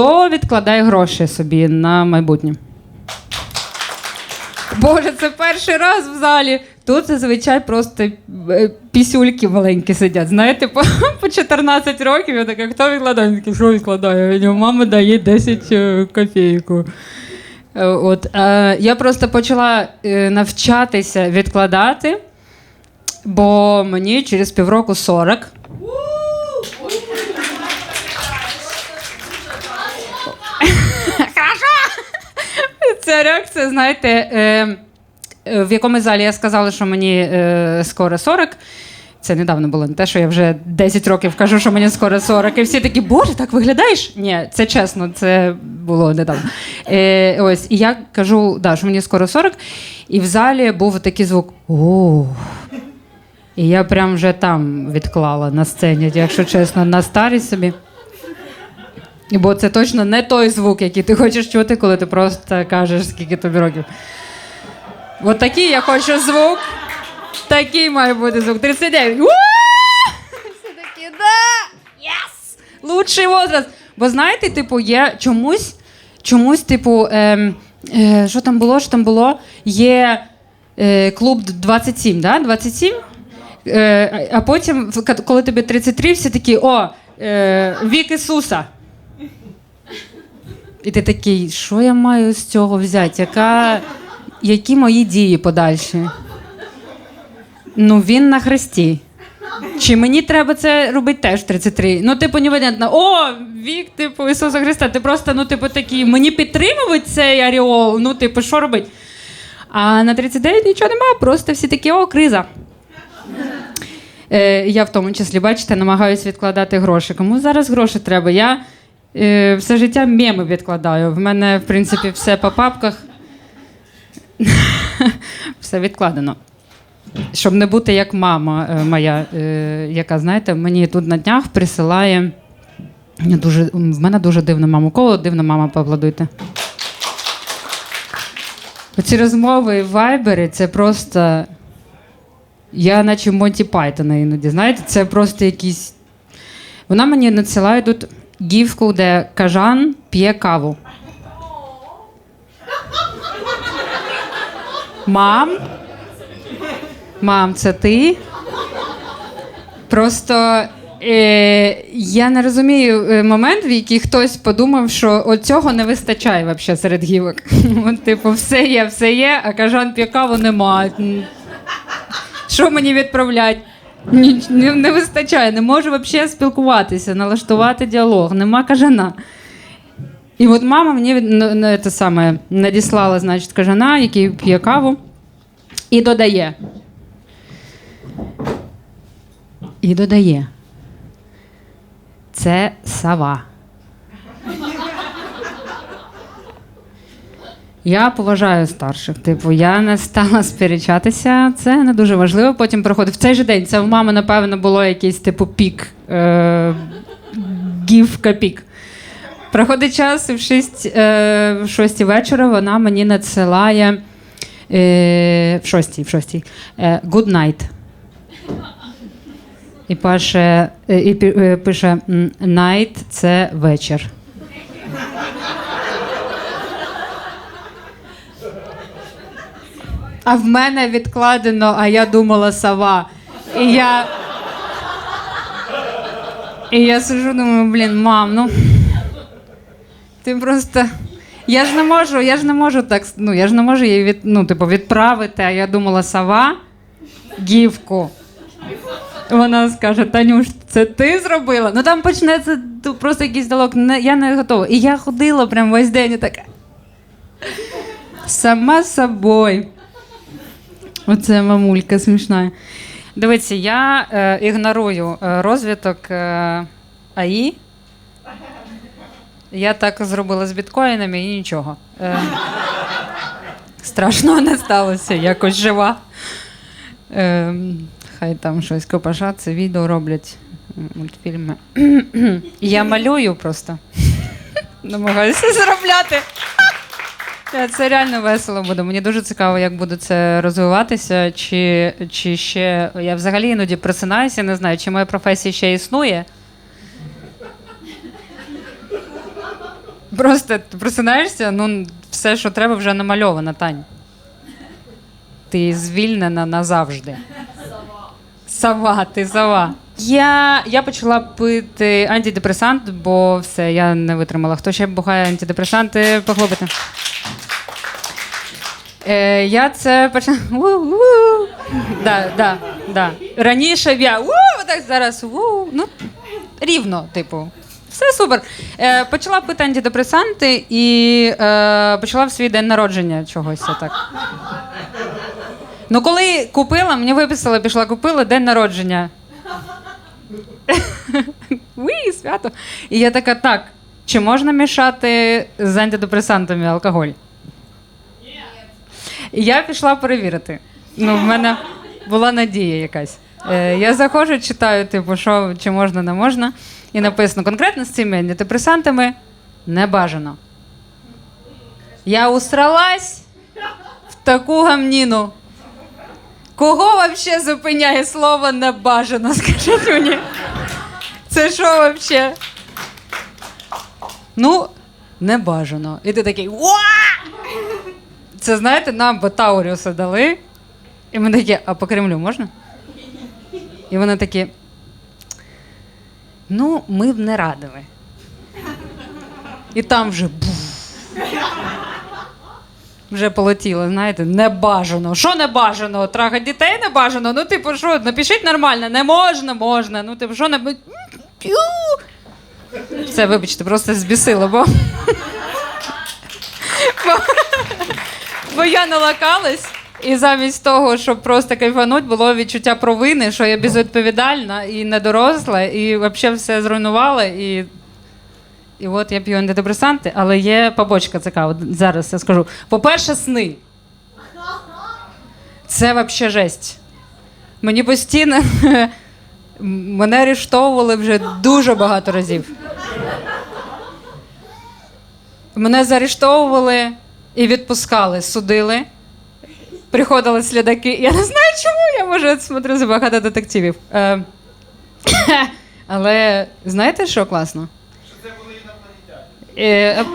Хто відкладає гроші собі на майбутнє? Боже, це перший раз в залі. Тут зазвичай просто е, пісюльки маленькі сидять. Знаєте, по, по 14 років я така, хто відкладає? Такий, що відкладає? Мама дає 10 е, копійку. Е, От, я просто почала навчатися відкладати, бо мені через півроку 40. Ця реакція, знаєте, е, е, в якому залі я сказала, що мені е, скоро 40. Це недавно було не те, що я вже 10 років кажу, що мені скоро 40. І всі такі, боже, так виглядаєш? Ні, це чесно, це було недавно. Е, ось, і я кажу, да, що мені скоро 40. І в залі був такий звук. О. І я прям вже там відклала на сцені, якщо чесно, на старість собі. Бо це точно не той звук, який ти хочеш чути, коли ти просто кажеш, скільки тобі років. От такий я хочу звук. Такий має бути звук. 39. Уа! Всі такі, да! Єс! Лучший возраст. Бо знаєте, типу, є чомусь, чомусь, типу, ем, е, що там було, що там було? Є е, клуб 27, да? 27? Е, а потім, коли тобі 33, всі такі, о, е, вік Ісуса. І ти такий, що я маю з цього взяти? Яка, які мої дії подальші? Ну, він на хресті. Чи мені треба це робити теж 33? Ну, типу, невидятно, о, вік, типу, Ісуса Христа. Ти просто, ну, типу, такий, мені підтримують цей аріол, ну, типу, що робити? А на 39 нічого немає, просто всі такі, о, криза. Е, я в тому числі, бачите, намагаюся відкладати гроші. Кому зараз гроші треба? Я е, все життя меми відкладаю. В мене, в принципі, все по папках. все відкладено. Щоб не бути як мама е, моя, е, яка, знаєте, мені тут на днях присилає. Дуже, в мене дуже дивна мама. У кого дивна мама, поаплодуйте. Оці розмови в Вайбері це просто. Я наче Монті Пайтона іноді, знаєте, це просто якісь. Вона мені надсилає тут гівку, де кажан п'є каву. Мам. Мам, це ти? Просто е, я не розумію е, момент, в який хтось подумав, що от цього не вистачає вообще серед гівок. Типу, все є, все є, а кажан п'є каву нема. Що мені відправляти? Ні, не, не вистачає, не можу взагалі спілкуватися, налаштувати діалог, нема кажана. І от мама мені ну, ну, це саме, надіслала, значить, кажана, який п'є каву, і додає. І додає. Це сава. Я поважаю старших. Типу, я не стала сперечатися. Це не дуже важливо. Потім проходив в цей же день. Це в мами, напевно, було якийсь типу пік. Е- гівка пік. Проходить час, і в 6, е, в 6 вечора вона мені надсилає е, в 6, в 6, е, good night. І пише, е, і е, пише night – це вечір. А в мене відкладено, а я думала сова. І я. І я сижу, думаю, блін, мам, ну. Ти просто. Я ж не можу, я ж не можу так. Ну, я ж не можу її від, ну, типу, відправити, а я думала сова гівку. Вона скаже: Танюш, це ти зробила? Ну там почнеться просто якийсь діалог. Не, я не готова. І я ходила прям весь день і така. Сама собою. Оце мамулька смішна. Дивіться, я е, ігнорую е, розвиток е, АІ. Я так зробила з біткоїнами і нічого. Е, страшного не сталося, якось жива. Е, хай там щось копашаться, відео роблять, мультфільми. Я малюю просто. Намагаюся заробляти. Та, Це реально весело буде. Мені дуже цікаво, як буде це розвиватися. Чи, чи ще я взагалі іноді просинаюся, не знаю, чи моя професія ще існує. Просто ти просинаєшся, ну, все, що треба, вже намальовано, Тань. Ти звільнена назавжди. Сова, ти сова. Я, я почала пити антидепресант, бо все, я не витримала. Хто ще бухає антидепресанти, похлопайте. Е, я це почала. Да, да, да. Раніше я так зараз у, ну, рівно, типу. Все супер. Е, почала пити антидепресанти і е, почала в свій день народження чогось так. Ну, коли купила, мені виписали, пішла купила день народження. Уі, свято. І я така, так, чи можна мішати з антидепресантами алкоголь? І я пішла перевірити. Ну, в мене була надія якась. Е, я заходжу, читаю, типу, що чи можна, не можна. І написано: конкретно з цими антидепресантами не бажано. Я усралась в таку гамніну. Кого взагалі зупиняє слово не бажано? Скажіть мені. Це що взагалі? Ну, не бажано. І ти такий. Уа! Це знаєте, нам би Тауріуса дали. І ми такі, а по Кремлю можна? І вони такі. Ну, ми б не радили. І там вже буф. Вже полетіло, знаєте, не бажано. Що не бажано? Трахати дітей не бажано? Ну, типу, що, напишіть нормально, не можна, можна. Ну, типу, що не. П'ю. Це, вибачте, просто збісило, бо. бо... я налакалась. І замість того, щоб просто кайфануть, було відчуття провини, що я безвідповідальна і недоросла, і взагалі все зруйнувала. І, і от я п'ю антидепресанти, але є побочка. От зараз я скажу. По-перше, сни. Це взагалі жесть. Мені постійно мене арештовували вже дуже багато разів. Мене заарештовували і відпускали, судили. Приходили слідаки. Я не знаю, чому я може смотрю за багато детективів. Е, але знаєте, що класно? Що це були інопланетяни.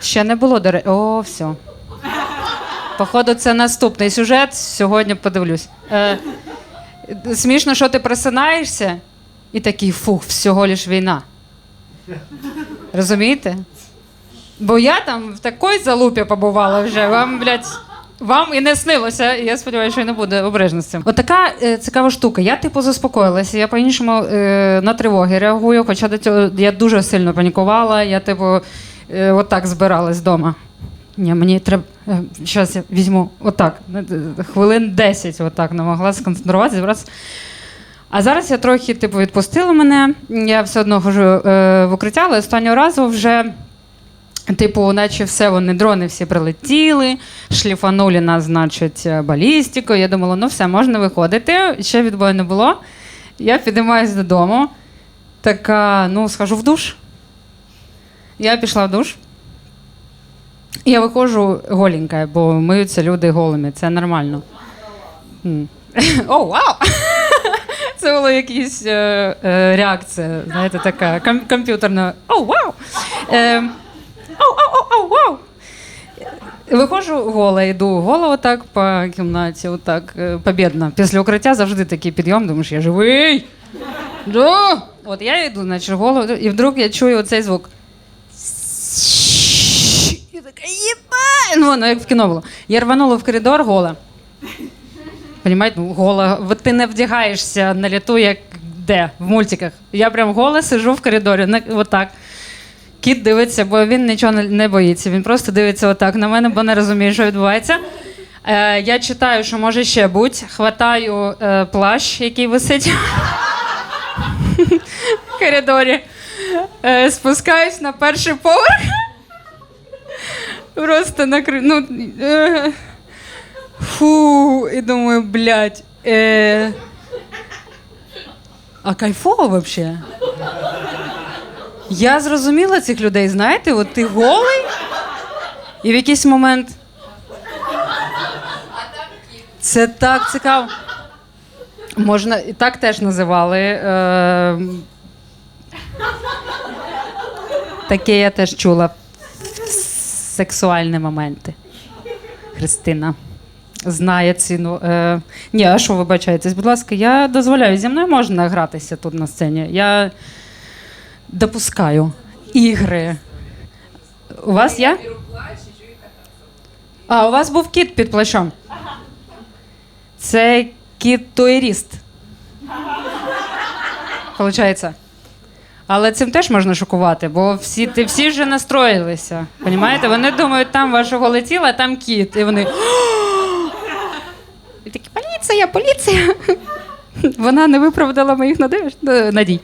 Ще не було, до речі. О, все. Походу, це наступний сюжет. Сьогодні подивлюсь. Е, смішно, що ти просинаєшся і такий фух, всього лиш війна. Розумієте? Бо я там в такій залупі побувала вже. Вам, блядь, вам і не снилося, я сподіваюся, що не буде обережно з цим. От така е, цікава штука. Я, типу, заспокоїлася. Я по-іншому е, на тривоги реагую, хоча до цього я дуже сильно панікувала. Я, типу, е, отак збиралась вдома. Ні, мені треба. Зараз я візьму отак. е, Хвилин 10 отак не могла сконцентруватися, зібратися. А зараз я трохи, типу, відпустила мене. Я все одно хожу е, в укриття, але останнього разу вже. Типу, наче все, вони дрони всі прилетіли, шліфанули нас, значить, балістикою. Я думала, ну все, можна виходити. Ще відбою не було. Я підіймаюсь додому. Така, ну, схожу в душ. Я пішла в душ. Я виходжу голенька, бо миються люди голими. Це нормально. О, вау! Це була якась е, е, реакція, знаєте, така ком- комп'ютерна. О, вау! Ау, ау, ау, ау, вау! Виходжу гола, йду голо так по кімнаті, отак, е, побідно. Після укриття завжди такий підйом, думаєш, я живий. Да. От я йду, значить, голо, і вдруг я чую оцей звук. Така, єба! Ну, воно як в кіно було. Я рванула в коридор гола. Понімаєте, ну, гола, ти не вдягаєшся на літу, як де, в мультиках. Я прям гола сижу в коридорі, на, отак. Кіт дивиться, бо він нічого не- боїться. Він просто дивиться отак на мене, бо не розуміє, що відбувається. Е, я читаю, що може ще бути. Хватаю е, плащ, який висить в коридорі. Е, спускаюсь на перший поверх. Просто накри... ну, е, Фу, і думаю, блядь. Е, а кайфово взагалі. Я зрозуміла цих людей, знаєте, от ти голий, і в якийсь момент. Це так цікаво. Можна і так теж називали. Е... Таке я теж чула. Сексуальні моменти. Христина знає ціну. Е, ні, а що вибачаєтесь, будь ласка, я дозволяю, зі мною можна гратися тут на сцені. Я допускаю ігри. У вас є? А, у вас був кіт під плащом. Це кіт туєріст. Получається. Але цим теж можна шокувати, бо всі, ти, всі вже настроїлися. Понімаєте? Вони думають, там вашого летіла, там кіт. І вони. І такі, поліція, поліція. Вона не виправдала моїх надежд, е, надій.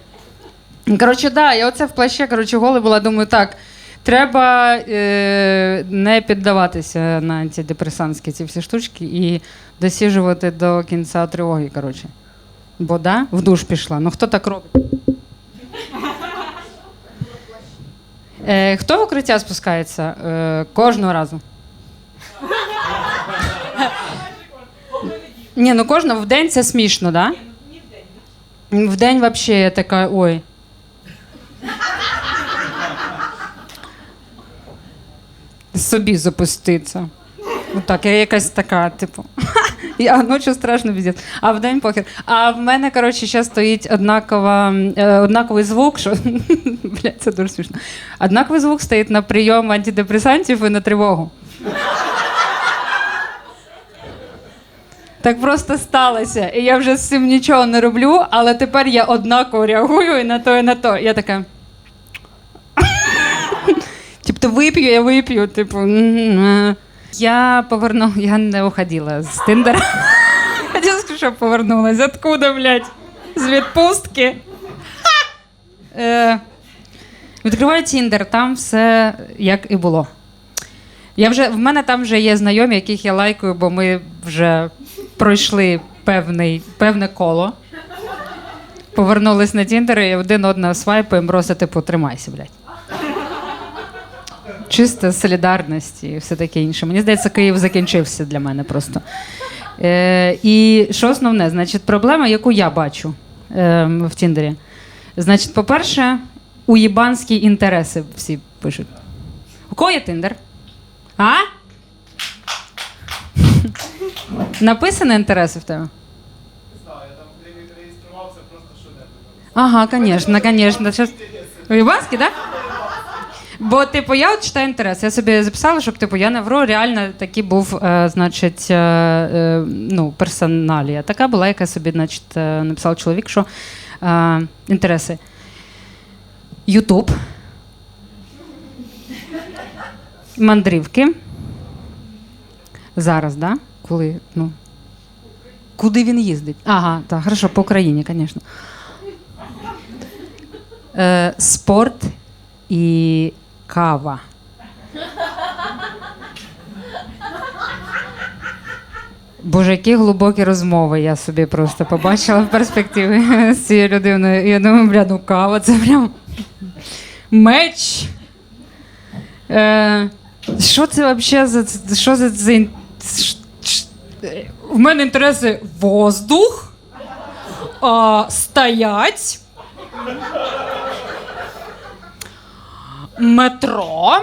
Коротше, да, я оце в плаще, коротше, голий була, думаю, так. Треба е, не піддаватися на антидепресантські ці всі штучки і досіжувати до кінця тривоги. Коротше. Бо да, в душ пішла. Ну хто так робить? Е, хто в укриття спускається е, кожного разу? Ні, ну кожного в день це смішно, да? В день взагалі я така, ой. Собі запуститься. Так, я якась така, типу. А ночі страшно піздець. А в день похер. А в мене, коротше, ще стоїть однакова, е, однаковий звук, що блядь, це дуже смішно. Однаковий звук стоїть на прийом антидепресантів і на тривогу. Так просто сталося. І я вже з цим нічого не роблю, але тепер я однаково реагую і на то, і на то. Я така. Типу, вип'ю, я вип'ю. Типу. Я поверну, я не уходила з Тиндера. Хотіла сказати, що повернулась. Откуда, блядь? З відпустки. Е, Відкриваю Тіндер, там все як і було. Я вже, в мене там вже є знайомі, яких я лайкаю, бо ми вже пройшли певний, певне коло. Повернулись на Тіндер і один одного свайпаємо, просто типу, тримайся, блядь. Чисто солідарність і все таке інше. Мені здається, Київ закінчився для мене просто. Е, і що основне, значить, проблема, яку я бачу е, в Тіндері. Значить, по-перше, уєбанські інтереси всі пишуть. У кого є Тіндер? А? Написані інтереси в тебе? Ага, звісно, звісно. Щас... Уєбанські. Да? Бо, типу, я от читаю інтерес. Я собі записала, щоб типу, я не вру, реально такий був, е, значить, е, е, ну, персоналія. Така була, яка собі, значить, е, написав чоловік, що е, інтереси. Ютуб. Мандрівки. Зараз, да? Коли, ну. Куди він їздить? Ага, так, хорошо, по Україні, звісно. Е, спорт і кава. Боже, які глибокі розмови я собі просто побачила в перспективі з цією людиною. Я думаю, бля, ну кава, це прям меч. Е, що це взагалі за що це за ін- ш- ш- е, В мене інтереси воздух, а, стоять. Метро.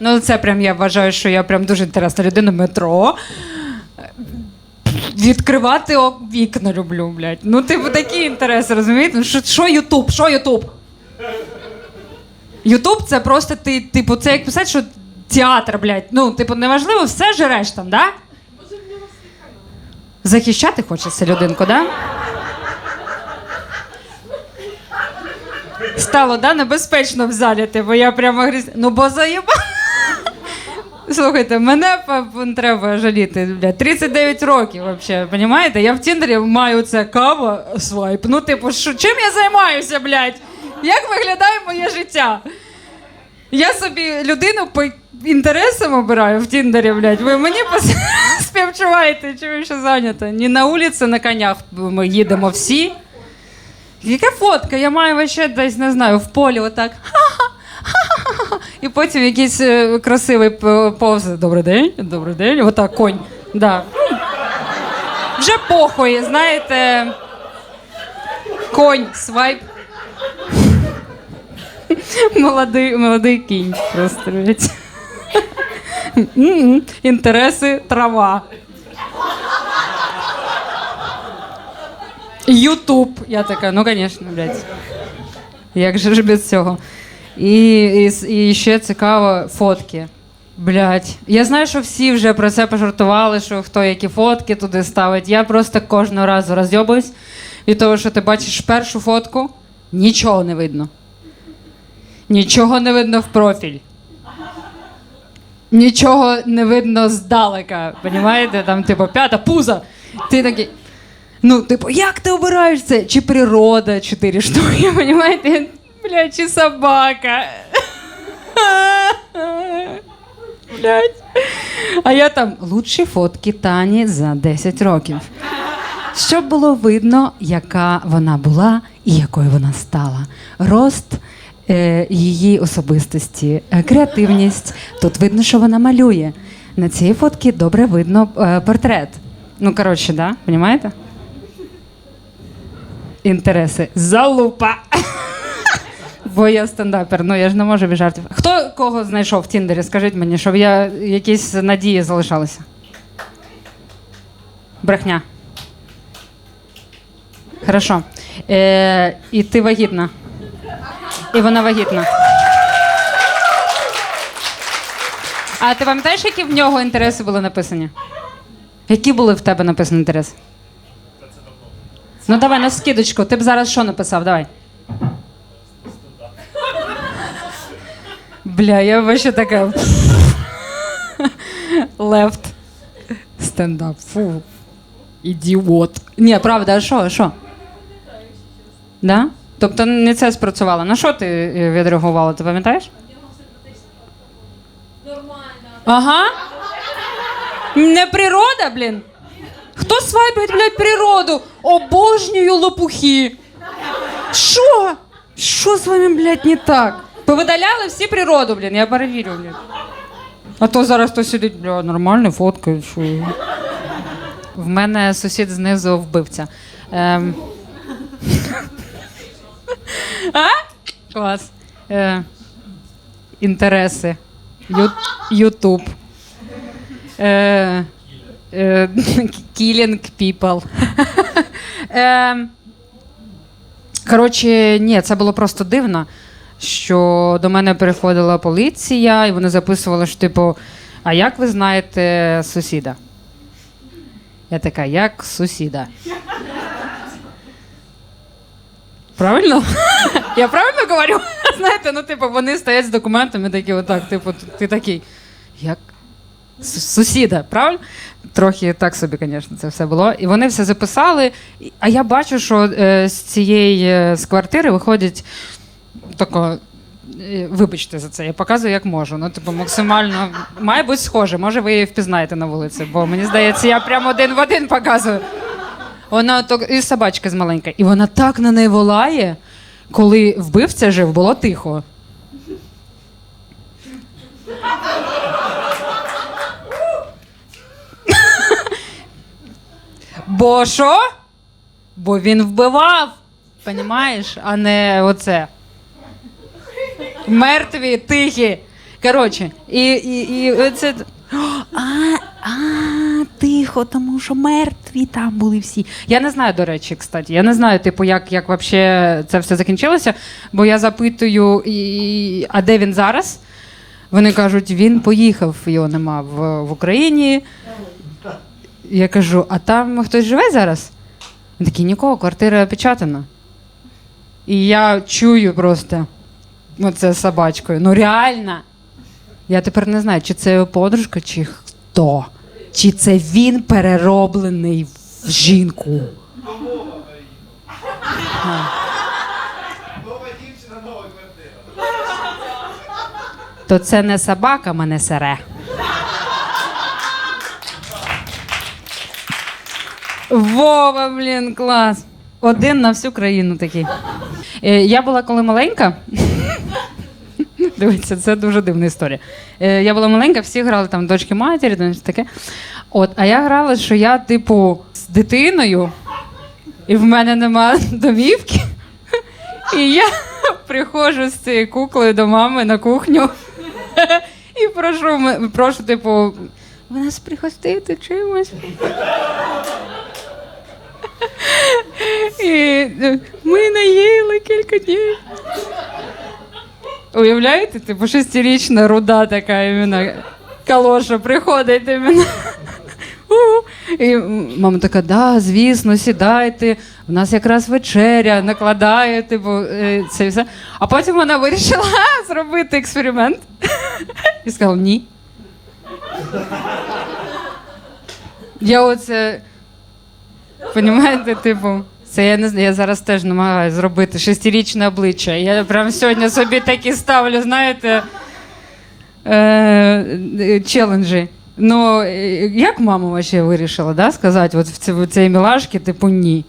Ну, це прям я вважаю, що я прям дуже інтересна людина. Метро. Відкривати вікна люблю, блядь. Ну, типу, такі інтереси, розумієте? Ну, що, що Ютуб? Що Ютуб? Ютуб це просто ти, типу, це як писати, що театр, блядь. Ну, типу, неважливо, все жереш там, да? Захищати хочеться людинку, да? Стало, да, небезпечно в залі, типу, я прямо гріз... Ну, бо заєба. Слухайте, мене треба жаліти, блядь, 39 років взагалі, понімаєте? Я в Тіндері маю це кава, свайп. Ну, типу, що, чим я займаюся, блядь? Як виглядає моє життя? Я собі людину по інтересам обираю в Тіндері, блядь. Ви мені пос... співчуваєте, чи ви що зайнята? Ні на вулиці, на конях ми їдемо всі. Яка фотка? Я маю ще десь, не знаю, в полі отак. Ха-ха-ха-ха. І потім якийсь е, красивий п- повз. Добрий день, добрий день. Отак конь. Да. Вже похуй, знаєте. Конь, свайп. Молодий, молодий кінь просто. Інтереси трава. Ютуб. Я така, ну звісно, блядь. Як же ж без цього? І, і, і ще цікаво фотки. Блять, я знаю, що всі вже про це пожартували, що хто які фотки туди ставить. Я просто кожного разу розйобуюсь від того, що ти бачиш першу фотку, нічого не видно. Нічого не видно в профіль. Нічого не видно здалека. Понімаєте? Там, типу, п'ята пуза. Ти такий. Ну, типу, як ти обираєш це? Чи природа, чотири штуки, понімаєте? Бля, чи собака. Блять. А я там лучші фотки Тані за 10 років. Щоб було видно, яка вона була і якою вона стала. Рост е, її особистості, е, креативність. Тут видно, що вона малює. На цій фотці добре видно е, портрет. Ну, коротше, да? Понімаєте? Інтереси. Залупа. Бо я стендапер, ну я ж не можу без жартів. Хто кого знайшов в Тіндері? Скажіть мені, щоб я якісь надії залишалися. Брехня. Хорошо. Е, і ти вагітна. І вона вагітна. А ти пам'ятаєш, які в нього інтереси були написані? Які були в тебе написані інтереси? Ну давай на скидочку. Ти б зараз що написав? Давай. Бля, я вообще така. Лефт. Стендап. Фу. Ідіот. Ні, правда, а що? що? Да? Тобто не це спрацювало. На що ти е, відреагувала, ти пам'ятаєш? Нормально. Ага. Не природа, блін. Хто свайпить, блядь, природу? Обожнюю лопухи. Що? Що з вами, блядь, не так? Повидаляли всі природу, блін, я перевірю, блін. А то зараз хтось сидить, бля, нормально, фоткає, що. В мене сусід знизу вбивця. Ем... а? Клас. Е... Інтереси. Ю... Ютуб. Е... Е... Killing people. Ем... Коротше, ні, це було просто дивно, що до мене приходила поліція, і вони записували, що, типу, а як ви знаєте сусіда? Я така, як сусіда? Правильно? Я правильно говорю? Знаєте, ну, типу, вони стоять з документами, такі, отак, типу, ти такий, як сусіда, правильно? Трохи так собі, звісно, це все було. І вони все записали. А я бачу, що е, з цієї е, з квартири виходять тако. е, Вибачте за це, я показую, як можу. Ну, типу, максимально має бути схоже. Може, ви її впізнаєте на вулиці, бо мені здається, я прямо один в один показую. Вона то і собачка з маленька. І вона так на неї волає, коли вбивця жив, було тихо. Бо що? Бо він вбивав, понімаєш, а не оце. Мертві, тихі. Коротше, і, і, і це. А, а, тихо, тому що мертві там були всі. Я не знаю, до речі, кстати. Я не знаю, типу, як, як вообще це все закінчилося, бо я запитую, і, а де він зараз? Вони кажуть, він поїхав, його нема в, в Україні. Я кажу, а там хтось живе зараз? Він такий, нікого, квартира опечатана. І я чую просто оце з собачкою. Ну реально. Я тепер не знаю, чи це його подружка, чи хто. Чи це він перероблений в жінку. То це не собака мене сере. Вова, блін, клас. Один на всю країну такий. Е, я була коли маленька. Дивіться, це дуже дивна історія. Е, я була маленька, всі грали там дочки матері, там щось таке. От, а я грала, що я, типу, з дитиною, і в мене нема домівки. І я приходжу з цією куклею до мами на кухню і прошу, прошу, типу, ви нас пригостити чимось. І е, ми наїли кілька днів. Уявляєте, типу шестирічна руда така іменно калоша приходить іменно. І мама така, да, звісно, сідайте. У нас якраз вечеря, накладає, типу, е, це все. А потім вона вирішила зробити експеримент. І сказала ні. Я оце. Понімаєте, типу, це я не знаю, я зараз теж намагаюся зробити шестирічне обличчя. Я прям сьогодні собі такі ставлю, знаєте, е, челенджі. Ну, е, як мама вообще вирішила, да, сказати, от в ці- в цій мілашці, типу, ні.